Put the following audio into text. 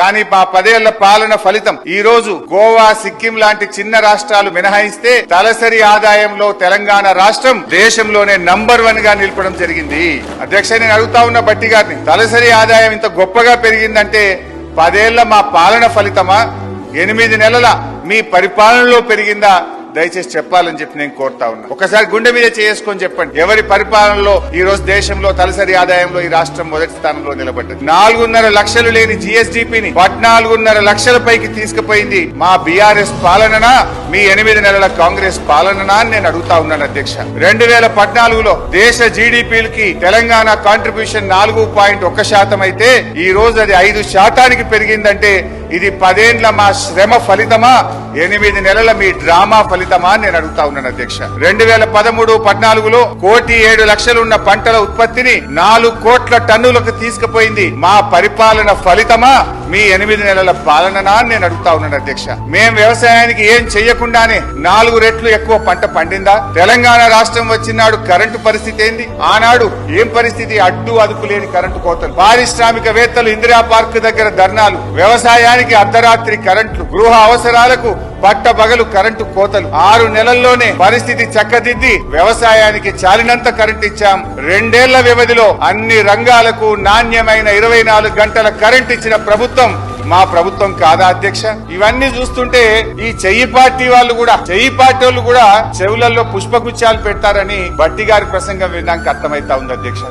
కానీ మా పదేళ్ళ పాలన ఫలితం. ఈ రోజు గోవా సిక్కిం లాంటి చిన్న రాష్ట్రాలు మినహాయిస్తే తలసరి ఆదాయంలో తెలంగాణ రాష్ట్రం దేశంలోనే నంబర్ వన్గా నిలపడం జరిగింది. అధ్యక్ష నేను అడుగుతా ఉన్న బట్టి గారిని తలసరి ఆదాయం ఇంత గొప్పగా పెరిగిందంటే పదేళ్ళ మా పాలన ఫలితమా? ఎనిమిది నెలల మీ పరిపాలనలో పెరిగిందా? దయచేసి చెప్పాలని చెప్పి నేను కోరుతా ఉన్నా. ఒకసారి గుండె మీద చేసుకొని చెప్పండి. ఎవరి పరిపాలనలో ఈ రోజు దేశంలో తలసరి ఆదాయంలో ఈ రాష్ట్రం మొదటి స్థానంలో నిలబడ్డది. నాలుగున్నర లక్షలు లేని జిఎస్డిపిని పద్నాలుగున్నర లక్షల పైకి తీసుకుపోయింది మా బీఆర్ఎస్ పాలననా? మీ ఎనిమిది నెలల కాంగ్రెస్ పాలననా నేను అడుగుతా ఉన్నాను అధ్యక్ష. రెండు వేల పద్నాలుగులో దేశ జీడిపిలకి తెలంగాణ కాంట్రిబ్యూషన్ నాలుగు పాయింట్ ఒక్క శాతం అయితే ఈ రోజు అది ఐదు శాతానికి పెరిగిందంటే ఇది పదేండ్ల మా శ్రమ ఫలితమా? ఎనిమిది నెలల మీ డ్రామా ఫలితమా నేను అడుగుతా ఉన్నాను అధ్యక్ష. రెండు వేల పదమూడు పద్నాలుగులో కోటి ఏడు లక్షలున్న పంటల ఉత్పత్తిని నాలుగు కోట్ల టన్నులకు తీసుకుపోయింది. మా పరిపాలన ఫలితమా? మీ ఎనిమిది నెలల పాలననా నేను అడుగుతా ఉన్నాను అధ్యక్ష. మేం వ్యవసాయానికి ఏం లేకుండానే నాలుగు రెట్లు ఎక్కువ పంట పండిందా? తెలంగాణ రాష్ట్రం వచ్చినాడు కరెంటు పరిస్థితి ఏంది? ఆనాడు ఏం పరిస్థితి? అడ్డు అదుపు లేని కరెంటు కోతలు. పారిశ్రామికవేత్తలు ఇందిరా పార్క్ దగ్గర ధర్నాలు. వ్యవసాయానికి అర్ధరాత్రి కరెంట్లు. గృహ అవసరాలకు పట్టబగలు కరెంటు కోతలు. ఆరు నెలల్లోనే పరిస్థితి చక్కదిద్ది వ్యవసాయానికి చాలినంత కరెంటు ఇచ్చాం. రెండేళ్ళ వ్యవధిలో అన్ని రంగాలకు నాణ్యమైన ఇరవై నాలుగు గంటల కరెంటు ఇచ్చిన ప్రభుత్వం మా ప్రభుత్వం కాదా అధ్యక్ష? ఇవన్నీ చూస్తుంటే ఈ చెయ్యి పార్టీ వాళ్ళు కూడా చెయ్యి పార్టీ వాళ్ళు కూడా చెవులలో పుష్పగుచ్చాలు పెడతారని బట్టి గారి ప్రసంగం విన్నాక అర్థమైతా ఉంది అధ్యక్ష.